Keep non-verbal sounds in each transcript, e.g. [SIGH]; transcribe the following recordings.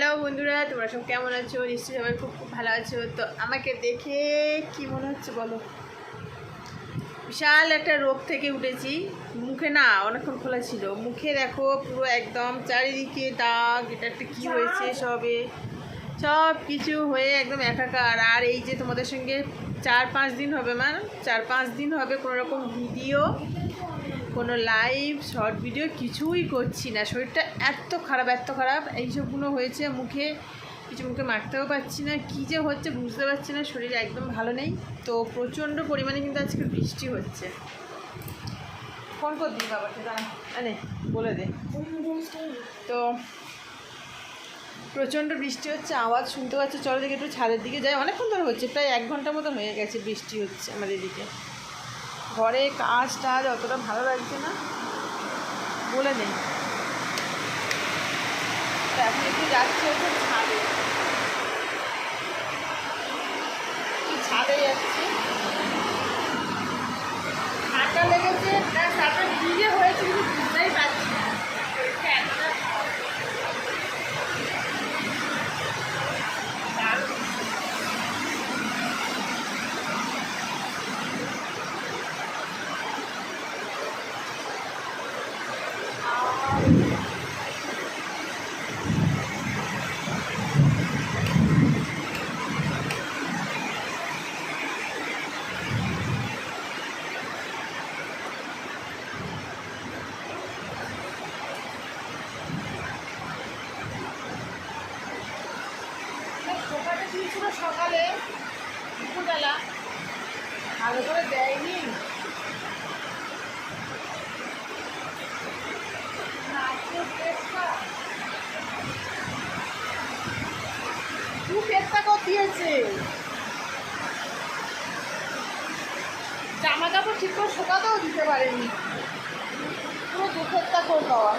Hello বন্ধুরা, তোমরা সব কেমন আছো? নিশ্চয়ই সবাই খুব খুব ভালো আছো। তো আমাকে দেখে কি মনে হচ্ছে বলো? বিশাল একটা রোগ থেকে উঠেছি। মুখে না অনেকক্ষণ খোলা ছিল। মুখে দেখো পুরো একদম চারিদিকে দাগ, এটা একটা কী হয়েছে সবে? সব কিছু হয়ে একদম একাকার। আর এই যে তোমাদের সঙ্গে চার পাঁচ দিন হবে, মান চার পাঁচ দিন হবে কোনো রকম ভিডিও কোনো লাইভ শর্ট ভিডিও কিছুই করছি না। শরীরটা এত খারাপ এত খারাপ। এইসবগুলো হয়েছে মুখে। কিছু মুখে মাখতেও পারছি না। কী যে হচ্ছে বুঝতে পারছি না। শরীর একদম ভালো নেই। তো প্রচণ্ড পরিমাণে কিন্তু আজকে বৃষ্টি হচ্ছে। ফোন কর দিই বাবাকে আরে বলে দে। তো প্রচণ্ড বৃষ্টি হচ্ছে। আওয়াজ শুনতে পাচ্ছি। চলো দিকে একটু ছাদের দিকে যাই। অনেকক্ষণ ধরে হচ্ছে। প্রায় এক ঘণ্টার মতন হয়ে গেছে বৃষ্টি হচ্ছে আমাদের এদিকে। ঘরে কাজ টাজ অতটা ভালো লাগছে না। বলে নেই। এখন একটু যাচ্ছে হচ্ছে ছাদে। ছাদে যাচ্ছে। ঠান্ডা লেগেছে না তারপরে ভিজে হয়েছে কিন্তু বুঝতেই পারছি না শরীরটা এতটা খারাপ। দারুণ। সকালে দিয়েছিল সকালে দুপুরবেলা ভালো করে দেয়নি না, আজকে পেটটা দু পেটটা কর দিয়েছে জামা ঠিক দিতে পারেনি। পুরো দুঃখের তা করে দেওয়া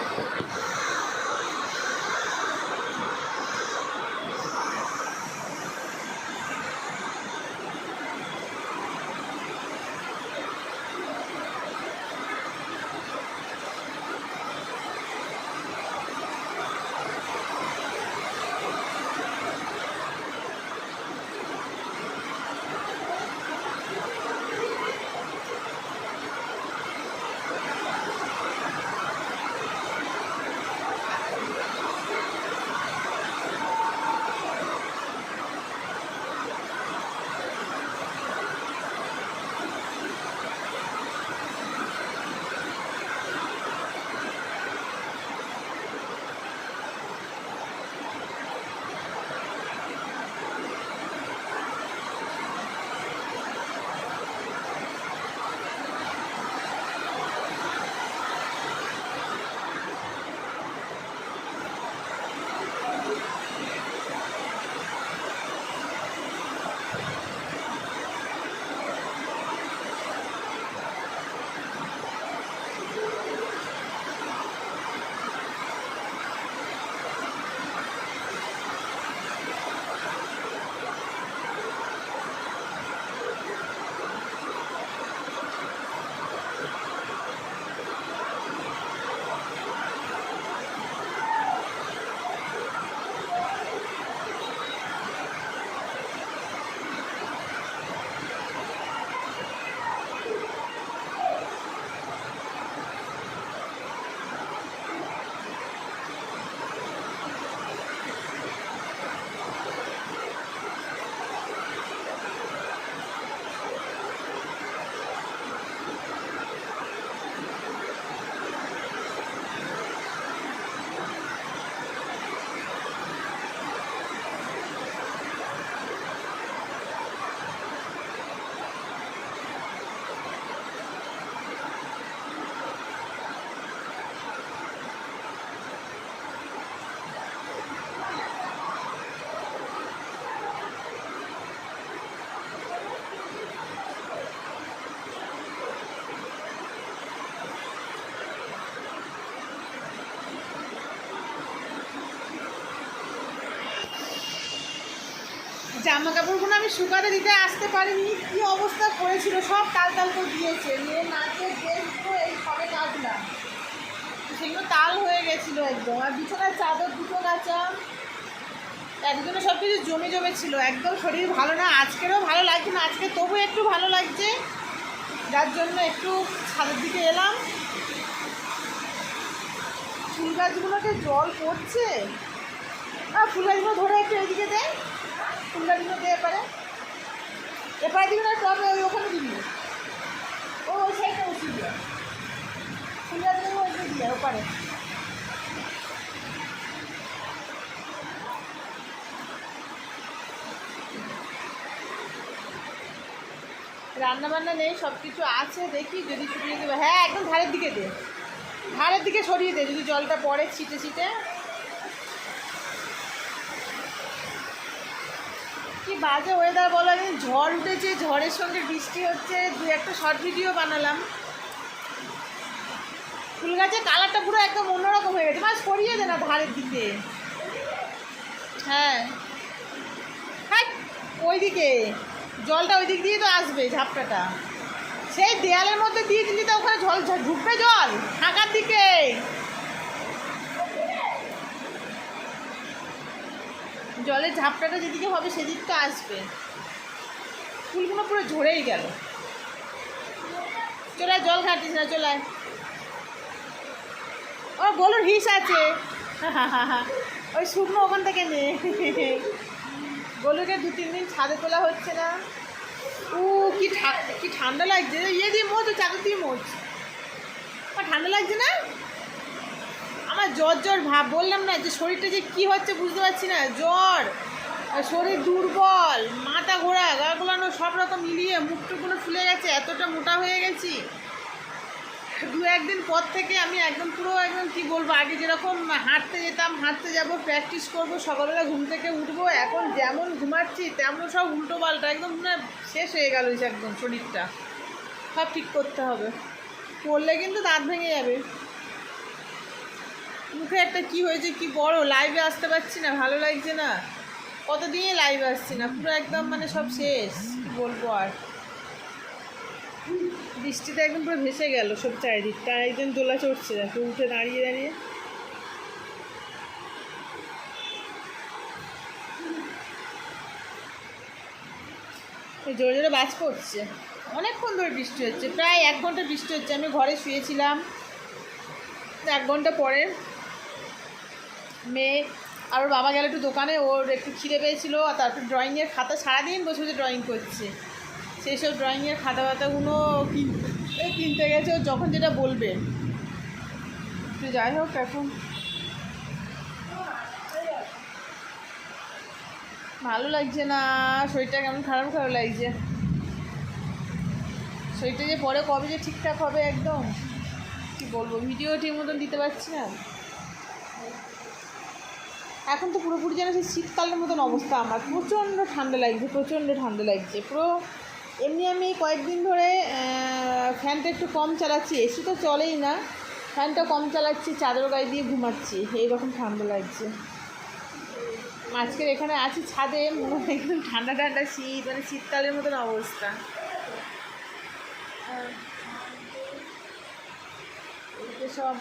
জামা কাপড়গুলো আমি শুকাতে দিতে আসতে পারিনি। কি অবস্থা করেছিল? সব তাল তাল করে দিয়েছে। মেয়ে নাচের ড্রেসগুলো এই সবে কাটলাম। সেগুলো তাল হয়ে গেছিল একদম। আর বিছানার চাদর দুটো কাঁচা। একজনের সব কিছু জমে জমে ছিল একদম শরীর ভালো না। আজকেরও ভালো লাগছে না। আজকে তবু একটু ভালো লাগছে। যার জন্য একটু ছাদের দিকে এলাম। ফুল গাছগুলোকে জল পড়ছে। আর ফুল গাছগুলো ধরে একটু এদিকে দে। ফুল গাছগুলো দে এপারে এপারে দিবি না ওই ওখানে ও ওই দিয়ে দিয়ে ওপারে। রান্না বান্না নেই সব কিছু আছে, দেখি যদি ছড়িয়ে দেবো। হ্যাঁ একদম ধারের দিকে দে। ধারের দিকে সরিয়ে দে, যদি জলটা পড়ে ছিটে ছিটে। বাজে ওয়েদার বলো একদিন ঝড় উঠেছে, ঝড়ের সঙ্গে বৃষ্টি হচ্ছে, দু একটা শর্ট ভিডিও বানালাম। ফুল গাছের কালারটা পুরো একদম অন্যরকম হয়ে গেছে। মাছ সরিয়ে দে না ধারের দিকে। হ্যাঁ। হ্যাঁ ওইদিকে। জলটা ওই দিক দিয়ে তো আসবে, ঝাপটাটা। সেই দেয়ালের মধ্যে দিয়ে দিলি তো ওখানে জল ঢুকবে জল, ফাঁকার দিকে। জলের ঝাপটাটা যেদিকে হবে সেদিকটা আসবে। ফুলগুলো পুরো ঝরেই গেল। চলে জল ঘাটিস না, চলে। ও, গলুর হিস আছে। [LAUGHS] ওই শুকনো ওখান থেকে নে। [LAUGHS] গলুকে দু তিন দিন ছাদে তোলা হচ্ছে না। ও কি কি ঠান্ডা লাগছে। ইয়ে দিয়ে মোচ, চাদর দিয়ে মোচ। ঠান্ডা লাগছে না? আমার জ্বর জ্বর ভাব, বললাম না যে শরীরটা যে কি হচ্ছে বুঝতে পারছি না। জ্বর শরীর দুর্বল, মাথা ঘোরা, গা গোলানো, সব রকম মিলিয়ে মুখটুকুনো ফুলে গেছে, এতটা মোটা হয়ে গেছি। দু একদিন পর থেকে আমি একদম পুরো একদম কি বলব, আগে যেরকম হাঁটতে যেতাম, হাঁটতে যাব, প্র্যাকটিস করব, সকালবেলা ঘুম থেকে উঠবো, এখন যেমন ঘুমাচ্ছি, তেমন সব উল্টো পাল্টা, একদম না, শেষ হয়ে গেল একদম শরীরটা। সব ঠিক করতে হবে। করলে কিন্তু দাঁত ভেঙে যাবে। মুখে একটা কি হয়েছে, কি বড়? লাইভে আসতে পারছি না, ভালো লাগছে না। কতদিনই লাইভে আসছি না? পুরো একদম মানে সব শেষ বলব আর? বৃষ্টিতে একদম পুরো ভেসে গেল সব চারিদিকটা একজন দোলা চড়ছে, দেখো, উঠে দাঁড়িয়ে দাঁড়িয়ে। জোরে জোরে বাজ পড়ছে অনেকক্ষণ ধরে বৃষ্টি হচ্ছে, প্রায় এক ঘণ্টা বৃষ্টি হচ্ছে, আমি ঘরে শুয়েছিলাম। এক ঘণ্টা পরে মেয়ে আর ওর বাবা গেল একটু দোকানে, ওর একটু খিদে পেয়েছিল আর তারপর ড্রয়িংয়ের খাতা সারাদিন বসে বসে ড্রয়িং করছে। সেই সব ড্রয়িংয়ের খাতা ফাতাগুলো কিন- এই কিনতে গেছে, ও যখন যেটা বলবে। তো যাই হোক এখন। ভালো লাগছে না, শরীরটা কেমন খারাপ খারাপ লাগছে। শরীরটা যে পরে কবে যে ঠিকঠাক হবে একদম, কি বলব ভিডিও ঠিক মতন দিতে পারছি না। এখন তো পুরোপুরি যেন সেই শীতকালের মতন অবস্থা আমার। প্রচণ্ড ঠান্ডা লাগছে, প্রচণ্ড ঠান্ডা লাগছে। পুরো এমনি আমি কয়েকদিন ধরে ফ্যানটা একটু কম চালাচ্ছি এসি তো চলেই না। ফ্যানটা কম চালাচ্ছি, চাদর গায়ে দিয়ে ঘুমাচ্ছি, এইরকম ঠান্ডা লাগছে। আজকের এখানে আছি ছাদে, মনে হয় একদম ঠান্ডা ঠান্ডা শীত মানে শীতকালের মতন অবস্থা। সব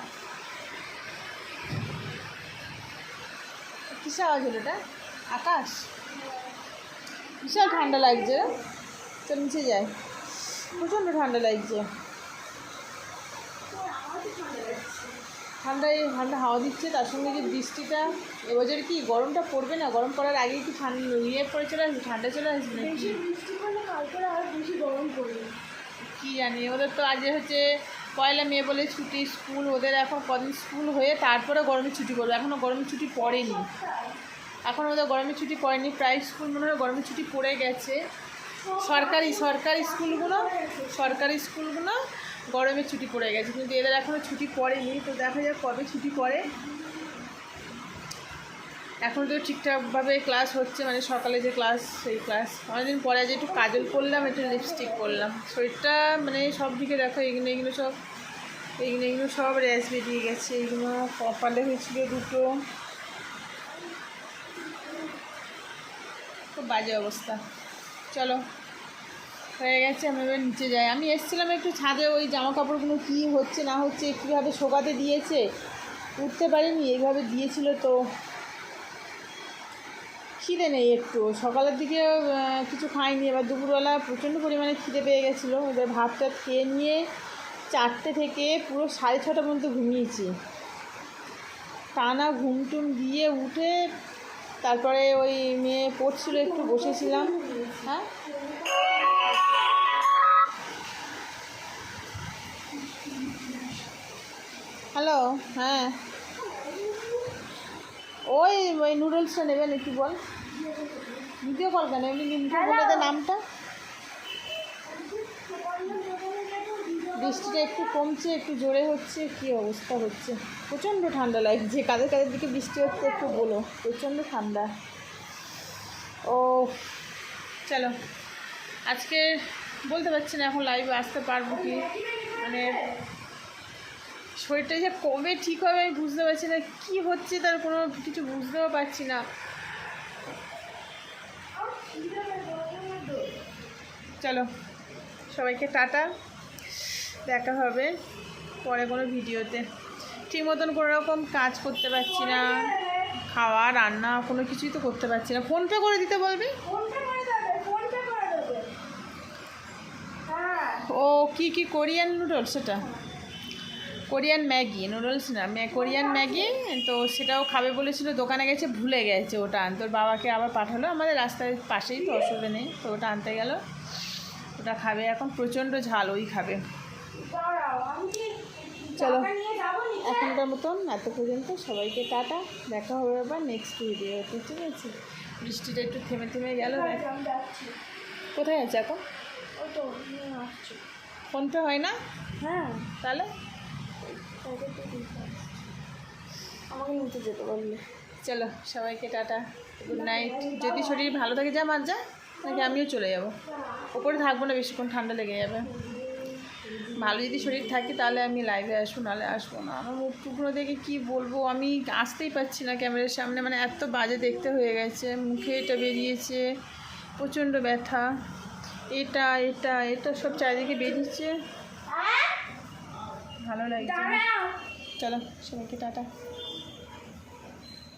কিসে আওয়াজ হলো এটা? আকাশ। বিশাল ঠান্ডা লাগছে। চল নিচে যায় প্রচণ্ড ঠান্ডা লাগছে। ঠান্ডায় ঠান্ডা হাওয়া দিচ্ছে তার সঙ্গে যে বৃষ্টিটা এবছর কি গরমটা পড়বে না? গরম পড়ার আগেই কি ঠান্ডা ইয়ে পড়ে চলে আসবে ঠান্ডা চলে আসবে বেশি বৃষ্টি হলে কালকে আর বেশি গরম পড়বে। কী জানি ওদের তো আজ হচ্ছে পয়লা মেয়ে বলে ছুটি, স্কুল, ওদের এখন কদিন স্কুল হয়ে তারপরে গরমের ছুটি পড়বে। এখনও গরমের ছুটি পড়েনি। এখন ওদের গরমের ছুটি পড়েনি। প্রায় স্কুল মনে হয় গরমের ছুটি পড়ে গেছে। সরকারি সরকারি স্কুলগুলো সরকারি স্কুলগুলো গরমের ছুটি পড়ে গেছে। কিন্তু এদের এখনও ছুটি পড়েনি। তো দেখা যাক কবে ছুটি পড়ে। এখন তো ঠিকঠাকভাবে ক্লাস হচ্ছে মানে সকালে যে ক্লাস সেই ক্লাস অনেকদিন পরে আজ একটু কাজল করলাম, একটু লিপস্টিক করলাম। শরীরটা মানে সব দিকে দেখো, এগুলো এগুলো সব এইগুলো এগুলো সব র্যাশ বেরিয়ে গেছে। এইগুলো কপালে হয়েছিল দুটো। খুব বাজে অবস্থা। চলো, হয়ে গেছে, আমি এবার নিচে যাই। আমি এসেছিলাম একটু ছাদে, ওই জামা কাপড়গুলো কী হচ্ছে না হচ্ছে, কীভাবে শোকাতে দিয়েছে? উঠতে পারিনি, এইভাবে দিয়েছিল তো। খিদে নেই একটু। সকালের দিকে কিছু খাইনি। এবার দুপুরবেলা প্রচণ্ড পরিমাণে খিদে পেয়ে গেছিল। এবার ভাত টাত খেয়ে নিয়ে চারটে থেকে পুরো সাড়ে ছটা পর্যন্ত ঘুমিয়েছি। টানা ঘুম টুম দিয়ে উঠে তারপরে ওই মেয়ে পড়ছিল, একটু বসেছিলাম। হ্যাঁ? হ্যালো হ্যাঁ। ওই ওই নুডলসটা নেবে নাকি বল। ভিডিও কল কেন? এমনি বলে দে নামটা? বৃষ্টিটা একটু কমছে একটু জোরে হচ্ছে কি অবস্থা হচ্ছে? প্রচণ্ড ঠান্ডা লাগছে। কাদের কাদের দিকে বৃষ্টি হচ্ছে একটু বলো। প্রচণ্ড ঠান্ডা। ও চলো। আজকে বলতে পারছি না এখন লাইভে আসতে পারব কি? মানে শরীরটা যে কবে ঠিক হবে আমি বুঝতে পারছি না। কি হচ্ছে তার কোনো কিছু বুঝতেও পারছি না। চলো, সবাইকে টাটা। দেখা হবে পরে কোনো ভিডিওতে। ঠিক মতন কোনো রকম কাজ করতে পারছি না। খাওয়া, রান্না, কোনো কিছুই তো করতে পারছি না। ফোনপে করে দিতে বলবি? ও, কি কি কোরিয়ান নুডলস সেটা কোরিয়ান ম্যাগি নুডলস না কোরিয়ান ম্যাগি তো সেটাও খাবে বলেছিল দোকানে গেছে ভুলে গেছে ওটা আনতে। ওর বাবাকে আবার পাঠালো আমাদের রাস্তার পাশেই তো অসুবিধা নেই তো ওটা আনতে গেল। ওটা খাবে এখন প্রচণ্ড ঝাল ওই খাবে। চলো। এখনকার মতন এত পর্যন্ত সবাইকে টাটা দেখা হবে আবার নেক্সট ভিডিওতে ঠিক আছে? বৃষ্টিটা একটু থেমে থেমে গেল আমি কোথায় আছে এখন? ফোনপে হয় না? হ্যাঁ। তাহলে। আমাকে যেতে চলো, সবাইকে টাটা গুড নাইট যদি শরীর ভালো থাকে, যা মার, যা, নাকি আমিও চলে যাব। ওপরে থাকব না, বেশিক্ষণ ঠান্ডা লেগে যাবে। ভালো যদি শরীর থাকে, তাহলে আমি লাইভে আসব, নাহলে আসব না। আমার মুখ টুকরো দেখে কি বলব, আমি আসতেই পারছি না ক্যামেরার সামনে। মানে এত বাজে দেখতে হয়ে গেছে, মুখে এটা বেরিয়েছে, প্রচণ্ড ব্যথা। এটা এটা এটা সব চারিদিকে বেরিয়েছে। ভালো লাগছে। চলো সবাইকে টাটা।